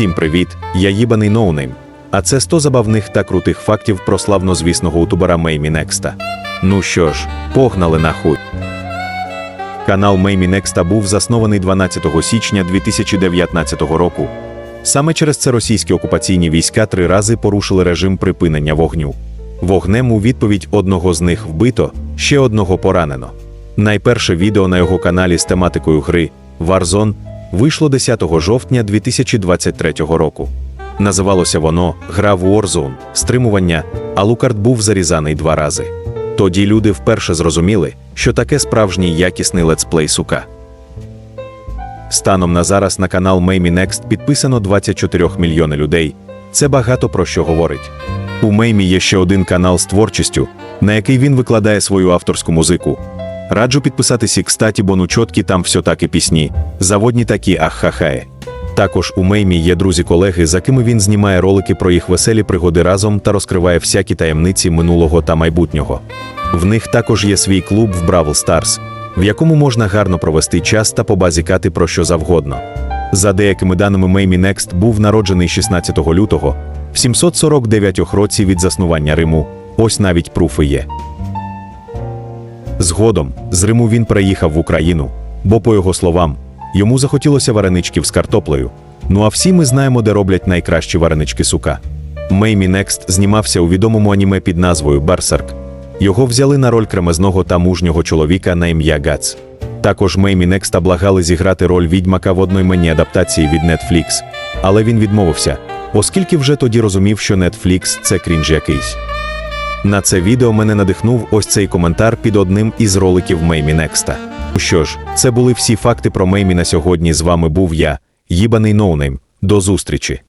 Всім привіт! Я їбаний ноунейм. А це 100 забавних та крутих фактів про славнозвісного утубера Меймі Некста. Ну що ж, погнали нахуй. Канал Меймі Некста був заснований 12 січня 2019 року. Саме через це російські окупаційні війська три рази порушили режим припинення вогню. Вогнем у відповідь одного з них вбито, ще одного поранено. Найперше відео на його каналі з тематикою гри Warzone вийшло 10 жовтня 2023 року. Називалося воно Гра в Warzone, стримування, а Лукард був зарізаний два рази. Тоді люди вперше зрозуміли, що таке справжній якісний летсплей сука. Станом на зараз на канал Меймі Next підписано 24 мільйони людей. Це багато про що говорить. У Меймі є ще один канал з творчістю, на який він викладає свою авторську музику. Раджу підписатися, кстати, бо ну чоткі там все таки пісні, заводні такі аххахає. Також у Меймі є друзі-колеги, за кими він знімає ролики про їх веселі пригоди разом та розкриває всякі таємниці минулого та майбутнього. В них також є свій клуб в Бравл Старс, в якому можна гарно провести час та побазікати про що завгодно. За деякими даними Меймі Next був народжений 16 лютого, в 749 році від заснування Риму. Ось навіть пруфи є. Згодом з Риму він переїхав в Україну, бо, по його словам, йому захотілося вареничків з картоплею. Ну а всі ми знаємо, де роблять найкращі варенички сука. Меймі Некст знімався у відомому аніме під назвою Берсерк. Його взяли на роль кремезного та мужнього чоловіка на ім'я Гац. Також Меймі Некста благали зіграти роль відьмака в одноіменній адаптації від Netflix, але він відмовився, оскільки вже тоді розумів, що Netflix – це крінж якийсь. На це відео мене надихнув ось цей коментар під одним із роликів Меймі Некста. Що ж, це були всі факти про Меймі на сьогодні. З вами був я, їбаний ноунейм. До зустрічі!